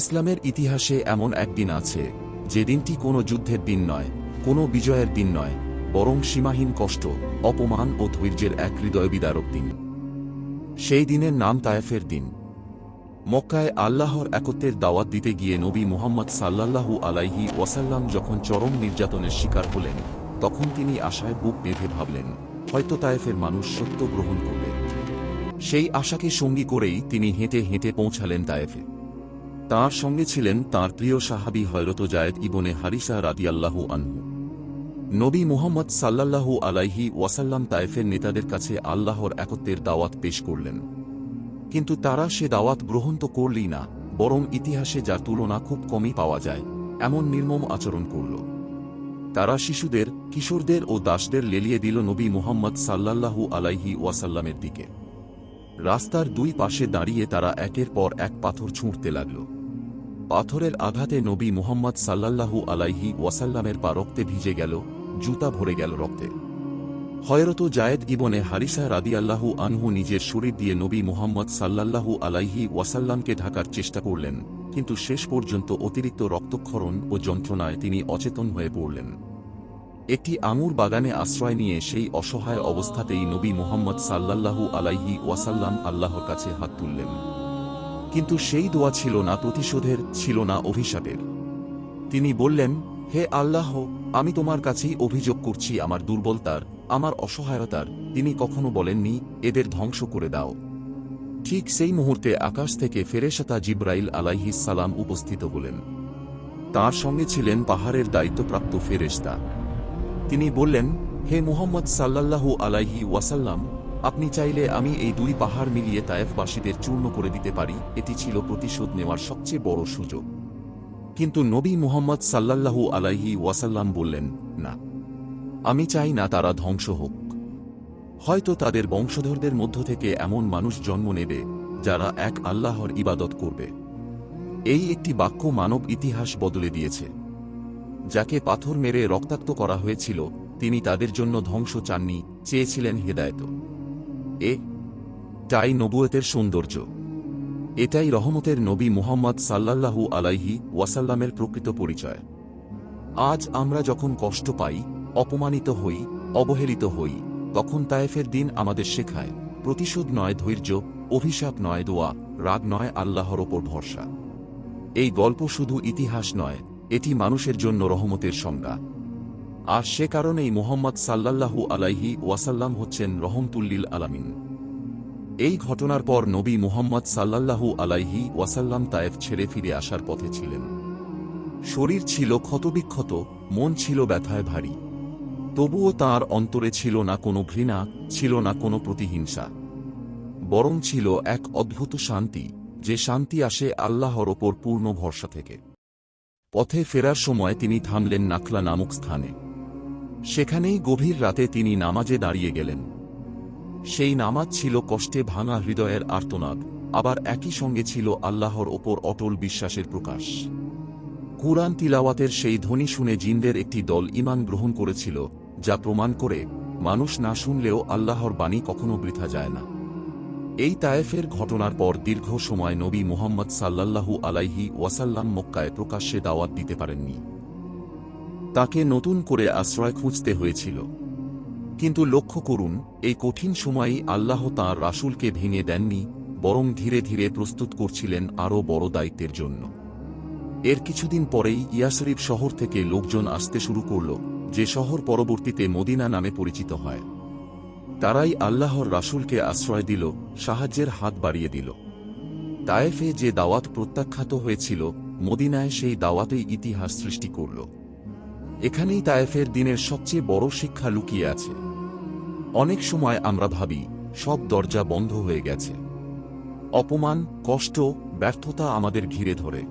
ইসলামের ইতিহাসে এমন একদিন আছে, যে দিনটি কোনো যুদ্ধের দিন নয়, কোনো বিজয়ের দিন নয়, বরং সীমাহীন কষ্ট, অপমান ও ধৈর্যের এক হৃদয় বিদারক দিন। সেই দিনের নাম তায়েফের দিন। মক্কায় আল্লাহর একত্বের দাওয়াত দিতে গিয়ে নবী মুহাম্মদ সাল্লাল্লাহু আলাইহি ওয়াসাল্লাম যখন চরম নির্যাতনের শিকার হলেন, তখন তিনি আশায় বুক বেঁধে ভাবলেন, হয়তো তায়েফের মানুষ সত্য গ্রহণ করবে। সেই আশাকে সঙ্গী করেই তিনি হেঁটে হেঁটে পৌঁছালেন তায়েফে। তাঁর সঙ্গে ছিলেন তাঁর প্রিয় সাহাবি হয়রত জায়েদ ইবনে হারিসা রাদিয়াল্লাহু আনহু। নবী মুহাম্মদ সাল্লাল্লাহু আলাইহি ওয়াসাল্লাম তায়েফের নেতাদের কাছে আল্লাহর একত্বের দাওয়াত পেশ করলেন। কিন্তু তারা সে দাওয়াত গ্রহণ তো করলই না, বরং ইতিহাসে যার তুলনা খুব কমই পাওয়া যায়, এমন নির্মম আচরণ করল। তারা শিশুদের, কিশোরদের ও দাসদের লেলিয়ে দিল নবী মুহাম্মদ সাল্লাল্লাহু আলাইহি ওয়াসাল্লামের দিকে। রাস্তার দুই পাশে দাঁড়িয়ে তারা একের পর এক পাথর ছুঁড়তে লাগল। পাথরের আঘাতে নবী মুহাম্মদ সাল্লাল্লাহু আলাইহি ওয়াসাল্লামের পা রক্তে ভিজে গেল, জুতা ভরে গেল রক্তে। হয়রত জায়েদ গিবনে হারিসা রাদিয়াল্লাহু আনহু নিজের শরীর দিয়ে নবী মুহাম্মদ সাল্লাল্লাহু আলাইহি ওয়াসাল্লামকে ঢাকার চেষ্টা করলেন, কিন্তু শেষ পর্যন্ত অতিরিক্ত রক্তক্ষরণ ও যন্ত্রণায় তিনি অচেতন হয়ে পড়লেন। একটি আঙুর বাগানে আশ্রয় নিয়ে সেই অসহায় অবস্থাতেই নবী মুহাম্মদ সাল্লাল্লাহু আলাইহি ওয়াসাল্লাম আল্লাহর কাছে হাত তুললেন। কিন্তু সেই দোয়া ছিল না, প্রতিশোধের ছিল না অভিশাপের। তিনি বললেন, হে আল্লাহ, আমি তোমার কাছেই অভিযোগ করছি, আমার দুর্বলতার, আমার অসহায়তার। তিনি কখনো বলেননি, এদের ধ্বংস করে দাও। ঠিক সেই মুহূর্তে আকাশ থেকে ফেরেশাতা জিব্রাইল সালাম উপস্থিত হলেন। তার সঙ্গে ছিলেন পাহাড়ের দায়িত্বপ্রাপ্ত ফেরেশতা। তিনি বললেন, হে মুহাম্মদ সাল্লাল্লাহু আলাইহি ওয়াসাল্লাম আপনি চাইলে আমি এই দুই পাহাড় মিলিয়ে তায়েফবাসীদের চূর্ণ করে দিতে পারি, এটি ছিল প্রতিশোধ নেওয়ার সবচেয়ে বড় সুযোগ। কিন্তু নবী মুহাম্মদ সাল্লাল্লাহু আলাইহি ওয়াসাল্লাম বললেন, না, আমি চাই না তারা ধ্বংস হোক। হয়তো তাদের বংশধরদের মধ্য থেকে এমন মানুষ জন্ম নেবে, যারা এক আল্লাহর ইবাদত করবে। এই একটি বাক্য মানব ইতিহাস বদলে দিয়েছে। যাকে পাথর মেরে রক্তাক্ত করা হয়েছিল, তিনি তাদের জন্য ধ্বংস চাননি, চেয়েছিলেন হেদায়ত। এ, তাই নবুয়তের সৌন্দর্য। এটাই রহমতের নবী মুহাম্মদ সাল্লাল্লাহু আলাইহি ওয়াসাল্লামের প্রকৃত পরিচয়। আজ আমরা যখন কষ্ট পাই, অপমানিত হই, অবহেলিত হই, তখন তায়েফের দিন আমাদের শেখায়, প্রতিশোধ নয় ধৈর্য, অভিশাপ নয় দোয়া, রাগ নয় আল্লাহর ওপর ভরসা। এই গল্প শুধু ইতিহাস নয়, এটি মানুষের জন্য রহমতের সংজ্ঞা। আর সে কারণেই মোহাম্মদ সাল্লাল্লাহু আলাইহি ওয়াসাল্লাম হচ্ছেন রহমতুল্লিল আলামিন। এই ঘটনার পর নবী মুহাম্মদ সাল্লাল্লাহু আলাইহি ওয়াসাল্লাম তায়েফ ছেড়ে ফিরে আসার পথে ছিলেন। শরীর ছিল ক্ষতবিক্ষত, মন ছিল ব্যথায় ভারী। তবুও তার অন্তরে ছিল না কোনো ঘৃণা, ছিল না কোনো প্রতিহিংসা। বরং ছিল এক অদ্ভুত শান্তি, যে শান্তি আসে আল্লাহর ওপর পূর্ণ ভরসা থেকে। পথে ফেরার সময় তিনি থামলেন নাখলা নামক স্থানে। সেখানেই গভীর রাতে তিনি নামাজে দাঁড়িয়ে গেলেন। সেই নামাজ ছিল কষ্টে ভাঙা হৃদয়ের আর্তনাদ, আবার একই সঙ্গে ছিল আল্লাহর ওপর অটল বিশ্বাসের প্রকাশ। কুরআন তিলাওয়াতের সেই ধ্বনি শুনে জিনদের একটি দল ইমান গ্রহণ করেছিল, যা প্রমাণ করে মানুষ না শুনলেও আল্লাহর বাণী কখনো বৃথা যায় না। এই তায়েফের ঘটনার পর দীর্ঘ সময় নবী মুহাম্মদ সাল্লাল্লাহু আলাইহি ওয়াসাল্লাম মক্কায় প্রকাশ্যে দাওয়াত দিতে পারেননি। তাকে নতুন করে আশ্রয় খুঁজতে হয়েছিল। কিন্তু লক্ষ্য করুন, এই কঠিন সময়েই আল্লাহ তাঁর রাসূলকে ভেঙে দেননি, বরং ধীরে ধীরে প্রস্তুত করছিলেন আরও বড় দায়িত্বের জন্য। এর কিছুদিন পরেই ইয়াসরিফ শহর থেকে লোকজন আসতে শুরু করল, যে শহর পরবর্তীতে মদিনা নামে পরিচিত হয়। তারাই আল্লাহর রাসুলকে আশ্রয় দিল, সাহায্যের হাত বাড়িয়ে দিল। তায়েফে যে দাওয়াত প্রত্যাখ্যাত হয়েছিল, মদিনায় সেই দাওয়াতেই ইতিহাস সৃষ্টি করল। এখানেই তায়েফের দিনের সবচেয়ে বড় শিক্ষা লুকিয়ে আছে। অনেক সময় আমরা ভাবি, সব দরজা বন্ধ হয়ে গেছে। অপমান, কষ্ট, ব্যর্থতা আমাদের ঘিরে ধরে।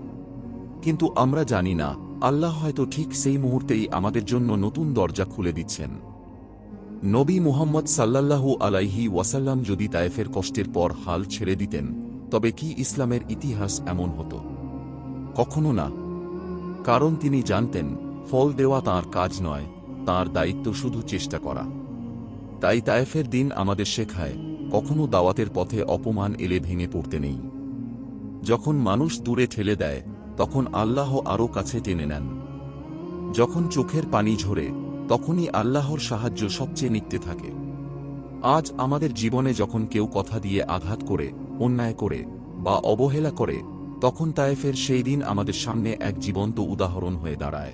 কিন্তু আমরা জানি না, আল্লাহ হয়তো ঠিক সেই মুহূর্তেই আমাদের জন্য নতুন দরজা খুলে দিচ্ছেন। নবী মুহাম্মদ সাল্লাল্লাহু আলাইহি ওয়াসাল্লাম যদি তায়েফের কষ্টের পর হাল ছেড়ে দিতেন, তবে কি ইসলামের ইতিহাস এমন হতো? কখনো না। কারণ তিনি জানতেন ফল দেওয়া তার কাজ নয়, তার দায়িত্ব শুধু চেষ্টা করা। তাই তায়েফের দিন আমাদের শেখায়, কখনো দাওয়াতের পথে অপমান এলে ভেঙে পড়তে নেই। যখন মানুষ দূরে ঠেলে দেয়, তখন আল্লাহ আরও কাছে টেনে নেন। যখন চোখের পানি ঝরে, তখনই আল্লাহর সাহায্য সবচেয়ে নিকতে থাকে। আজ আমাদের জীবনে যখন কেউ কথা দিয়ে আঘাত করে, অন্যায় করে, বা অবহেলা করে, তখন তায়েফের সেই দিন আমাদের সামনে এক জীবন্ত উদাহরণ হয়ে দাঁড়ায়।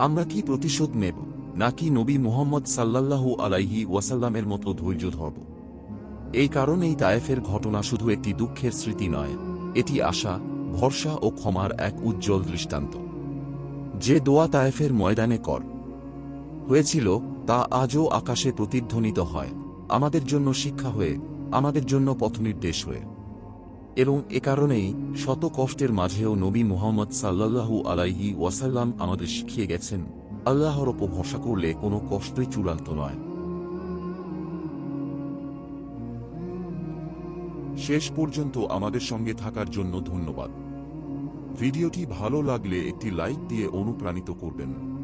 আমরা কি প্রতিশোধ নেব, নাকি নবী মুহাম্মদ সাল্লাল্লাহু আলাইহি ওয়াসাল্লামের মতো ধৈর্য ধরব এই কারণেই তায়েফের ঘটনা শুধু একটি দুঃখের স্মৃতি নয়, এটি আশা, ভরসা ও ক্ষমার এক উজ্জ্বল দৃষ্টান্ত। যে দোয়া তায়েফের ময়দানে কর। হয়েছিল, তা আজও আকাশে প্রতিধ্বনিত হয়। আমাদের জন্য শিক্ষা হয়ে, আমাদের জন্য পথনির্দেশ হয়ে। এবং এ কারণেই শত কষ্টের মাঝেও নবী মোহাম্মদ সাল্লাল্লাহু আলাইহি ওয়াসাল্লাম আমাদের শিখিয়ে গেছেন, আল্লাহর ওপর ভরসা করলে কোনো কষ্টই চূড়ান্ত নয়। শেষ পর্যন্ত আমাদের সঙ্গে থাকার জন্য ধন্যবাদ। ভিডিওটি ভালো লাগলে একটি লাইক দিয়ে অনুপ্রাণিত করবেন।